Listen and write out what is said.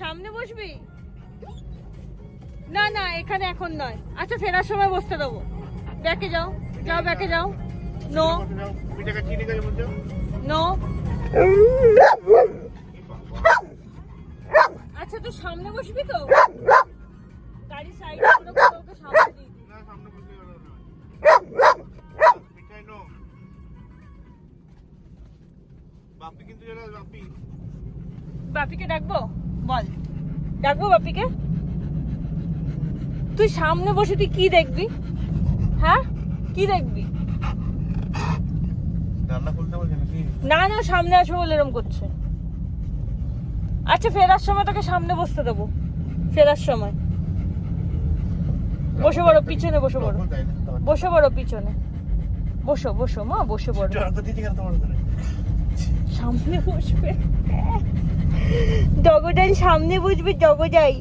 সামনে বসবি? না না এখানে এখন নয়। আচ্ছা ফেরার সময় বসতে দেবো। ব্যাকে যাও যাও ব্যাকে যাও। নো নো আচ্ছা তুই সামনে বসবি তো? গাড়ি সাইডে ওকে সামনে দিই। বাপিকে ডাকবো? বল। ডাকবো বাপিকে? তুই সামনে বসে তুই কি দেখবি? হ্যাঁ? কি দেখবি? না না সামনে আসব বলে এরম করছে। আচ্ছা ফেরার সময় তোকে সামনে বসতে দেবো। ফেরার সময়। বসে পড়ো পিছনে বসে পড়ো। বসে পড়ো পিছনে। বসো বসো মা বসে পড়ো। সামনে বসবে। জগজাই সামনে বসবে জগজাই।